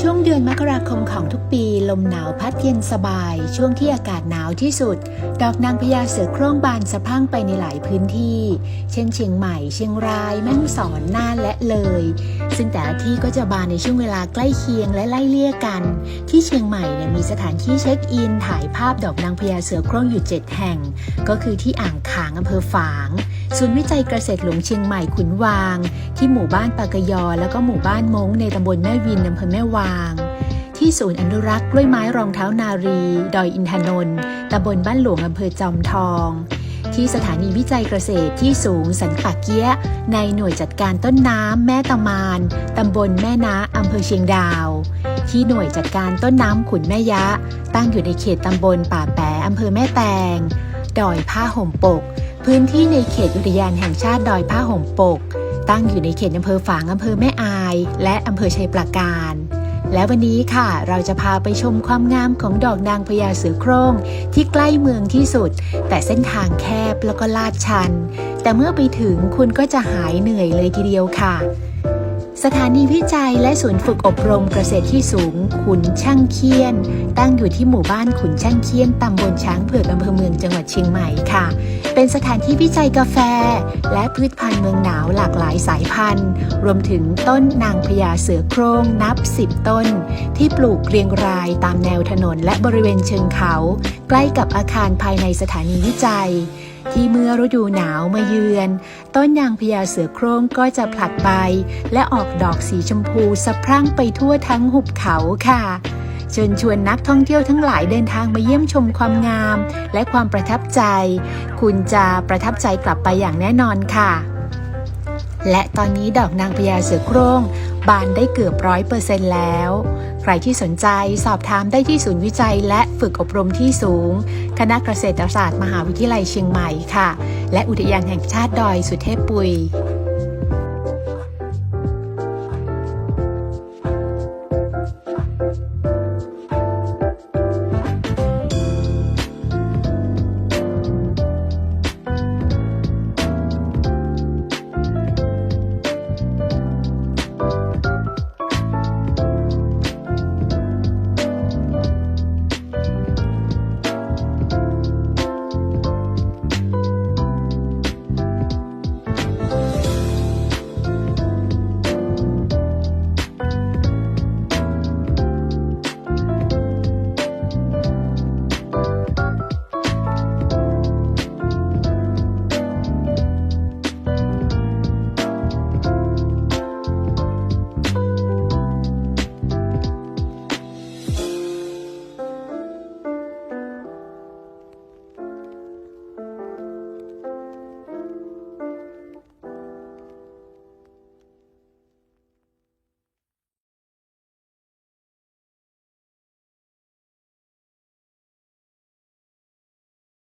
ช่วงเดือนมกราคมของทุกปี ลมหนาวพัดเย็นสบาย ช่วงที่อากาศหนาวที่สุด ดอกนางพญาเสือโคร่งบานสะพั่งไปในหลายพื้นที่ เช่นเชียงใหม่ เชียงราย แม่ฮ่องสอนน่านและเลย ซึ่งแต่ละที่ก็จะบานในช่วงเวลาใกล้เคียงและไล่เลี่ยกัน ที่เชียงใหม่เนี่ยมีสถานที่เช็คอิน ถ่ายภาพดอกนางพญาเสือโคร่งอยู่ 7 แห่ง ก็คือที่อ่างขางอำเภอฝาง ศูนย์วิจัยเกษตรหลวงเชียงใหม่ขุนวาง ที่หมู่บ้านปากยอ แล้วก็หมู่บ้านมงในตำบลแม่วินอำเภอแม่วาง ที่ศูนย์อนุรักษ์กล้วยไม้รองเท้านารี ดอยอินทนนท์ตำบลบ้านหลวงอำเภอจอมทอง ที่สถานีวิจัยเกษตรที่สูงสันปากเกี้ย ในหน่วยจัดการต้นน้ำแม่ตะมานตำบลแม่นาอำเภอเชียงดาว ที่หน่วยจัดการต้นน้ำขุนแม่ยะ ตั้งอยู่ในเขตตำบลป่าแปะอำเภอแม่แตงดอยผ้าห่มปก พื้นที่ในเขตอุทยานแห่งชาติดอยผ้าห่มปก ตั้งอยู่ในเขตอำเภอฝางอำเภอแม่อาย และอำเภอชัยปราการ และวันนี้ค่ะ เราจะพาไปชมความงามของดอกนางพญาเสือโคร่งที่ใกล้เมืองที่สุด แต่เส้นทางแคบแล้วก็ลาดชัน แต่เมื่อไปถึงคุณก็จะหายเหนื่อยเลยทีเดียวค่ะสถานีวิจัยและศูนย์ฝึกอบรมเกษตรที่สูง ขุนช่างเคียน ตั้งอยู่ที่หมู่บ้านขุนช่างเคียนตำบลช้างเผือกอำเภอเมืองจังหวัดเชียงใหม่ค่ะ เป็นสถานที่วิจัยกาแฟ และพืชพันธุ์เมืองหนาวหลากหลายสายพันธุ์ รวมถึงต้นนางพญาเสือโคร่งนับ 10 ต้น ที่ปลูกเรียงรายตามแนวถนนและบริเวณเชิงเขา ใกล้กับอาคารภายในสถานีวิจัย ที่เมื่อฤดูหนาวมาเยือน ต้นยางพญาเสือโคร่งก็จะผลัดใบ และออกดอกสีชมพูสะพรั่งไปทั่วทั้งหุบเขาค่ะ เชิญชวนนักท่องเที่ยวทั้งหลายเดินทางมาเยี่ยมชมความงาม และความประทับใจ คุณจะประทับใจกลับไปอย่างแน่นอนค่ะ และตอนนี้ดอกนางพญาเสือโคร่งบานได้เกือบร้อยเปอร์เซ็นต์แล้ว ใครที่สนใจสอบถามได้ที่ศูนย์วิจัย และฝึกอบรมที่สูง คณะเกษตรศาสตร์มหาวิทยาลัยเชียงใหม่ค่ะ และอุทยานแห่งชาติดอยสุเทพปุย